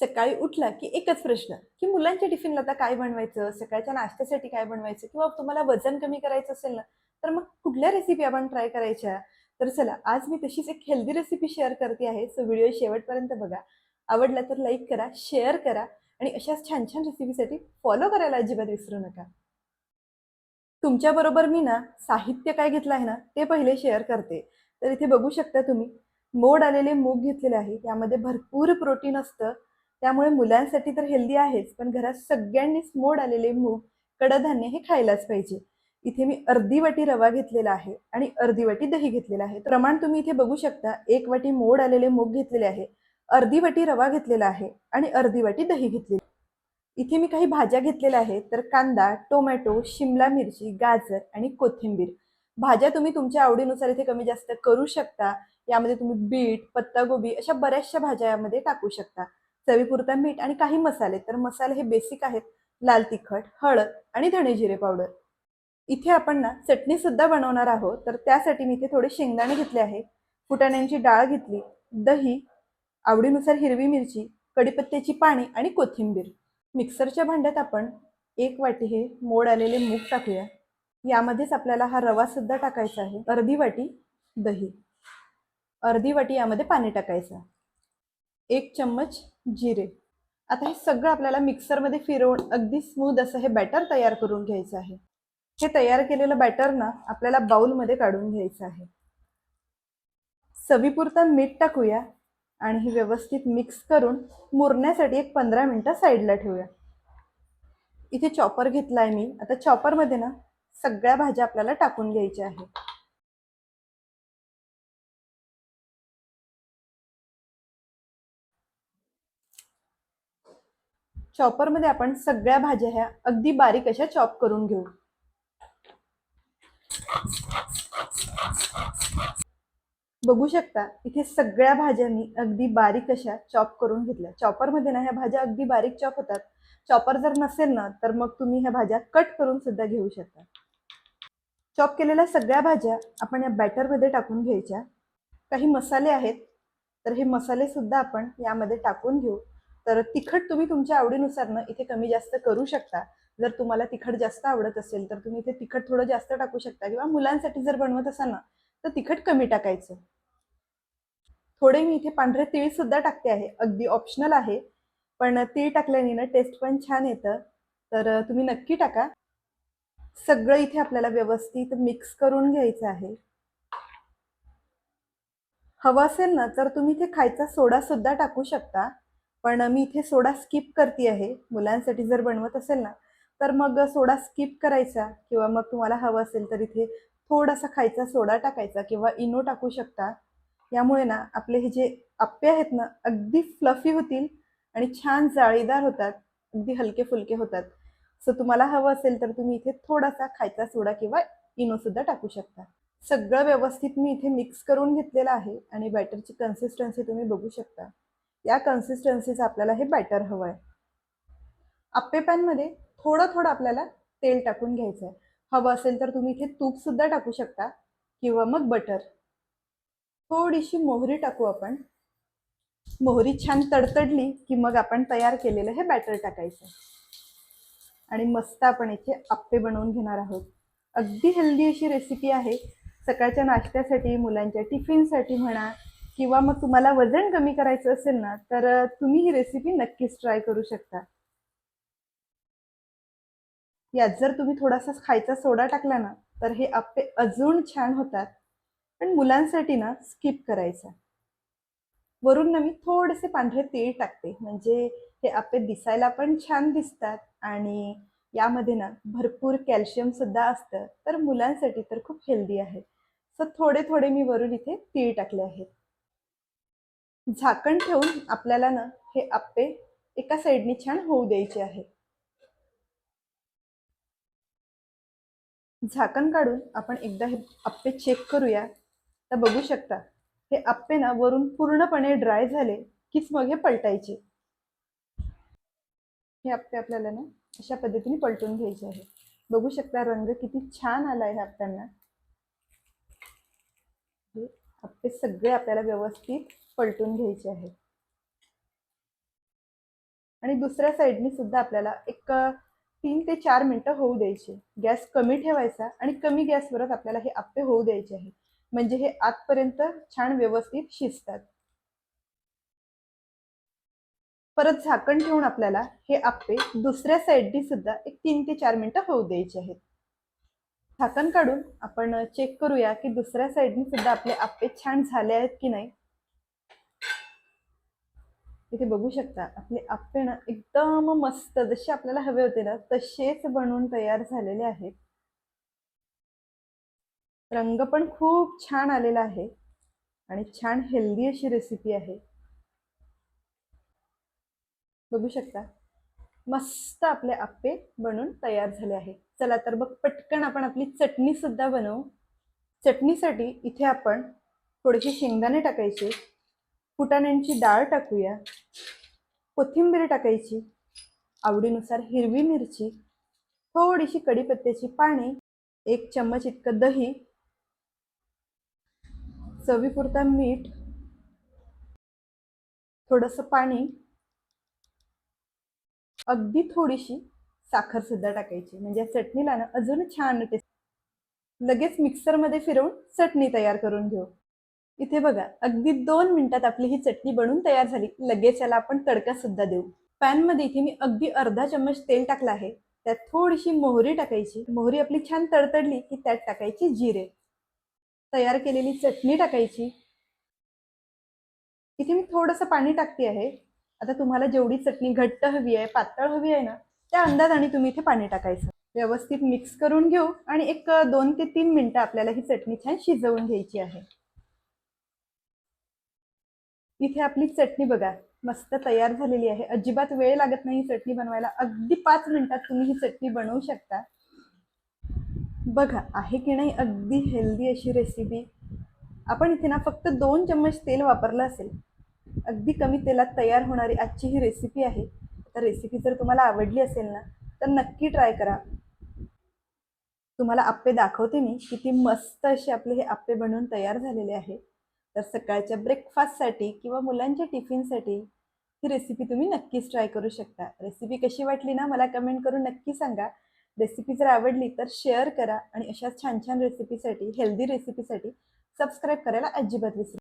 सकाळी उठला की एकच प्रश्न की मुलांच्या टिफिनला आता काय बनवायचं? सकाळच्या नाश्त्यासाठी काय बनवायचं? किंवा तुम्हाला वजन कमी करायचं असेल ना तर मग कुठल्या रेसिपी आपण ट्राय करायच्या? तर चला आज मी तशीच एक हेल्दी रेसिपी शेअर करते आहे. सो व्हिडिओ शेवटपर्यंत बघा. आवडला तर लाईक करा शेअर करा आणि अशाच छान छान रेसिपीसाठी फॉलो करायला अजिबात विसरू नका. तुमच्याबरोबर मी ना साहित्य काय घेतलं आहे ना ते पहिले शेअर करते. तर इथे बघू शकता तुम्ही मोड आलेले मूग घेतलेले आहे. यामध्ये भरपूर प्रोटीन असतं. त्यामुळे मुलांसाठी तर हेल्दी आहेच पण घरात सगळ्यांनीच मोड आलेले मूग कडधान्य हे खायलाच पाहिजे. इथे मी अर्धी वाटी रवा घेतलेला आहे आणि अर्धी वाटी दही घेतलेला आहे. प्रमाण तुम्ही इथे बघू शकता एक वाटी मोड आलेले मूग घेतलेले आहे अर्धी वाटी रवा घेतलेला आहे आणि अर्धी वाटी दही घेतलेली इथे मी काही भाज्या घेतलेल्या आहेत तर कांदा टोमॅटो शिमला मिरची गाजर आणि कोथिंबीर. भाज्या तुम्ही तुमच्या आवडीनुसार इथे कमी जास्त करू शकता. यामध्ये तुम्ही बीट पत्तागोबी अशा बऱ्याचशा भाज्या यामध्ये टाकू शकता. चवीपुरता मीठ आणि काही मसाले. तर मसाले हे बेसिक आहेत. लाल तिखट हळद आणि धणे जिरे पावडर इथे आपण ना चटणी सुद्धा बनवणार आहोत. तर त्यासाठी मी इथे थोडे शेंगदाणे घेतले आहे. फुटाण्यांची डाळ घेतली. दही आवडीनुसार हिरवी मिरची कडीपत्त्याची पाणी आणि कोथिंबीर. मिक्सरच्या भांड्यात आपण एक वाटी हे मोड आलेले मूग टाकूया. यामध्येच आपल्याला हा रवा सुद्धा टाकायचा आहे. अर्धी वाटी दही. अर्धी वाटी यामध्ये पाणी टाकायचं. एक चम्मच जिरे. आता हे सगळं आपल्याला मिक्सरमध्ये फिरवून अगदी स्मूथ असं हे बॅटर तयार करून घ्यायचं आहे. हे तयार केलेलं बॅटर ना आपल्याला बाउलमध्ये काढून घ्यायचं आहे. चवीपुरता मीठ टाकूया आणि हे व्यवस्थित मिक्स करून मुरण्यासाठी एक पंधरा मिनटं साईडला ठेवूया. इथे चॉपर घेतलाय मी. आता चॉपरमध्ये ना सगळ्या भाज्या आपल्याला टाकून घ्यायच्या आहेत. चॉपरमध्ये आपण सगळ्या भाज्या ह्या अगदी बारीक अशा चॉप करून घेऊ. बघू शकता इथे सगळ्या भाज्यांनी अगदी बारीक अशा चॉप करून घेतल्या. चॉपरमध्ये ना ह्या भाज्या अगदी बारीक चॉप होतात. चॉपर जर नसेल ना तर मग तुम्ही ह्या भाज्या कट करून सुद्धा घेऊ शकता. चॉप केलेल्या सगळ्या भाज्या आपण या बॅटरमध्ये टाकून घ्यायच्या. काही मसाले आहेत तर हे मसाले सुद्धा आपण यामध्ये टाकून घेऊ. तर तिखट तुम्ही तुमच्या आवडीनुसार ना इथे कमी जास्त करू शकता. जर तुम्हाला तिखट जास्त आवडत असेल तर तुम्ही इथे तिखट थोडं जास्त टाकू शकता. किंवा मुलांसाठी जर बनवत असाल ना तर तिखट कमी टाकायचं. थोडे मी इथे पांढरे तीळ सुद्धा टाकते आहे. अगदी ऑप्शनल आहे. पण तीळ टाकल्याने ना टेस्ट पण छान येतं. तर तुम्ही नक्की टाका. सगळं इथे आपल्याला व्यवस्थित मिक्स करून घ्यायचं आहे. हवं असेल ना तर तुम्ही इथे खायचा सोडा सुद्धा टाकू शकता. पण मी इथे सोडा स्किप करते आहे. मुलांसाठी जर बनवत असेल ना तर मग सोडा स्किप करायचा किंवा मग तुम्हाला हवं असेल तर इथे थोडासा खायचा सोडा टाकायचा किंवा इनो टाकू शकता. यामुळे ना आपले हे जे आप्पे आहेत ना अगदी फ्लफी होतील आणि छान जाळीदार होतात अगदी हलके फुलके होतात. सो तुम्हाला हवं असेल तर तुम्ही इथे थोडासा खायचा सोडा किंवा इनो सुद्धा टाकू शकता. सगळं व्यवस्थित मी इथे मिक्स करून घेतलेलं आहे आणि बॅटरची कन्सिस्टन्सी तुम्ही बघू शकता. या कन्सिस्टन्सीचं आपल्याला हे बॅटर हवं आहे. आप्पे पॅनमध्ये थोडं थोडं आपल्याला तेल टाकून घ्यायचं आहे हवं असेल तर तुम्ही इथे तूपसुद्धा टाकू शकता किंवा मग बटर थोडीशी मोहरी टाकू आपण. मोहरी छान तडतडली की मग आपण तयार केलेलं हे बॅटर टाकायचं. आणि मस्त आपण इथे आप्पे बनवून घेणार आहोत. अगदी हेल्दी अशी रेसिपी आहे. सकाळच्या नाश्त्यासाठी मुलांच्या टिफिनसाठी म्हणा किंवा मग तुम्हाला वजन कमी करायचं असेल ना तर तुम्ही ही रेसिपी नक्कीच ट्राय करू शकता. यात जर तुम्ही थोडासा खायचा सोडा टाकला ना तर हे आप्पे अजून छान होतात. पण मुलांसाठी ना स्किप करायचा. वरून ना मी थोडेसे पांढरे तीळ टाकते. म्हणजे हे आप्पे दिसायला पण छान दिसतात आणि यामध्ये ना भरपूर कॅल्शियम सुद्धा असतं. तर मुलांसाठी तर खूप हेल्दी आहे. सो थोडे थोडे मी वरून इथे तीळ टाकले आहेत. झाकण ठेवून आपल्याला ना हे आप्पे एका साईडने छान होऊ द्यायचे आहे. झाकण काढून आपण एकदा हे आप्पे चेक करूया. तर बघू शकता हे आप्पे ना वरून पूर्णपणे ड्राय झाले कीच मग हे पलटायचे. हे आप्पे आपल्याला ना अशा पद्धतीने पलटून घ्यायचे आहे. बघू शकता रंग किती छान आला आहे आप्प्यांना. हे आप्पे सगळे आपल्याला व्यवस्थित पलटून घ्यायचे आहे. आणि दुसऱ्या साईडनी सुद्धा आपल्याला एक तीन ते चार मिनटं होऊ द्यायचे. गॅस कमी ठेवायचा आणि कमी गॅसवरच आपल्याला हे आप्पे होऊ द्यायचे आहे. म्हणजे हे आतपर्यंत छान व्यवस्थित शिजतात. परत झाकण ठेवून आपल्याला हे आप्पे दुसऱ्या साईडनी सुद्धा एक तीन ते चार मिनिटं होऊ द्यायचे आहेत. झाकण काढून आपण चेक करूया की दुसऱ्या साईडनी सुद्धा आपले आप्पे छान झाले आहेत की नाही. इथे बघू शकता आपले आप्पे ना एकदम मस्त जसे आपल्याला हवे होते ना तसेच बनवून तयार झालेले आहेत. रंग पण खूप छान आलेला आहे आणि छान हेल्दी अशी रेसिपी आहे. बघू शकता मस्त आपले आप्पे बनून तयार झाले आहे चला तर बघ पटकन आपण आपली चटणी सुद्धा बनवू. चटणीसाठी इथे आपण थोडेसे शेंगदाणे टाकायचे. फुटाण्यांची डाळ टाकूया. कोथिंबीर टाकायची. आवडीनुसार हिरवी मिरची थोडीशी कढीपत्त्याची पाने एक चम्मच इतकं दही चवीपुरता मीठ थोडंसं पाणी अगदी थोडीशी साखर सुद्धा टाकायची. म्हणजे चटणीला ना अजून छान टेस्ट लगेच मिक्सरमध्ये फिरवून चटणी तयार करून घेऊ. इथे बघा अगदी दोन मिनिटात आपली ही चटणी बनून तयार झाली. लगेच याला आपण तडका सुद्धा देऊ. पॅनमध्ये इथे मी अगदी अर्धा चम्मच तेल टाकलं आहे. त्यात थोडीशी मोहरी टाकायची. मोहरी आपली छान तडतडली की त्यात टाकायची जिरे. तयार केलेली चटणी टाकायची. इथे मी थोडंसं पाणी टाकते आहे. आता तुम्हाला जेवढी चटणी घट्ट हवी आहे पातळ हवी आहे ना त्या अंदाजाने तुम्ही इथे पाणी टाकायचं. व्यवस्थित मिक्स करून घेऊ आणि एक दोन ते तीन मिनिटं आपल्याला ही चटणी छान शिजवून घ्यायची आहे. इथे आपली चटणी बघा मस्त तयार झालेली आहे. अजिबात वेळ लागत नाही ही चटणी बनवायला. अगदी पाच मिनिटात तुम्ही ही चटणी बनवू शकता. बघा आहे की नाही अगदी हेल्दी अशी रेसिपी आपण इथे ना फक्त दोन चम्मच तेल वापरलं असेल अगदी कमी तेलात तयार होणारी आजची ही रेसिपी आहे. तर रेसिपी जर तुम्हाला आवडली असेल ना तर नक्की ट्राय करा. तुम्हाला आप्पे दाखवते मी किती मस्त असे आपले हे आप्पे बनवून तयार झालेले आहे. तर सकाळच्या ब्रेकफास्टसाठी किंवा मुलांच्या टिफिनसाठी ही रेसिपी तुम्ही नक्कीच ट्राय करू शकता. रेसिपी कशी वाटली ना मला कमेंट करून नक्की सांगा. रेसिपी जर आवडली तर शेअर करा आणि अशाच छान छान रेसिपीसाठी हेल्दी रेसिपीसाठी सबस्क्राईब करायला अजिबात विसरू